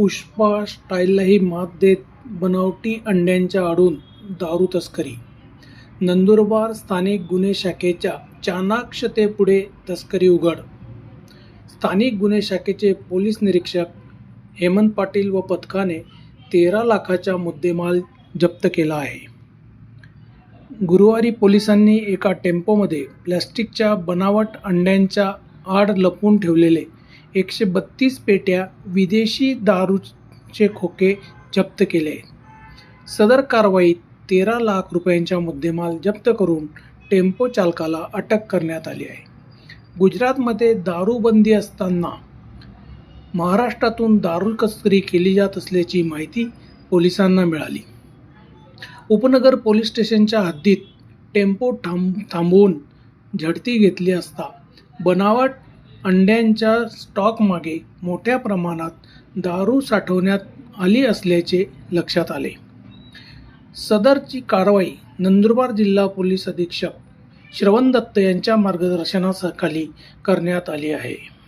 पुष्पा स्टाईललाही मात देत बनावटी अंड्यांच्या आडून दारू तस्करी. नंदुरबार स्थानिक गुन्हे शाखेच्या चाणाक्षतेपुढे तस्करी उघड. स्थानिक गुन्हे शाखेचे पोलीस निरीक्षक हेमंत पाटील व पथकाने तेरा लाखाचा मुद्देमाल जप्त केला आहे. गुरुवारी पोलिसांनी एका टेम्पोमध्ये प्लॅस्टिकच्या बनावट अंड्यांच्या आड लपवून ठेवलेले एकशे बत्तीस पेट्या विदेशी दारूचे खोके जप्त केले. सदर कारवाईत तेरा लाख रुपयांचा मुद्देमाल जप्त करून टेम्पो चालकाला अटक करण्यात आली आहे. गुजरातमध्ये दारूबंदी असताना महाराष्ट्रातून दारू तस्करी केली जात असल्याची माहिती पोलिसांना मिळाली. उपनगर पोलीस स्टेशनच्या हद्दीत टेम्पो थांब थांबवून झडती घेतली असता बनावट अंड्यांच्या स्टॉकमागे मोठ्या प्रमाणात दारू साठवण्यात आली असल्याचे लक्षात आले. सदरची कारवाई नंदुरबार जिल्हा पोलीस अधीक्षक श्रवण दत्त यांच्या मार्गदर्शनाखाली करण्यात आली आहे.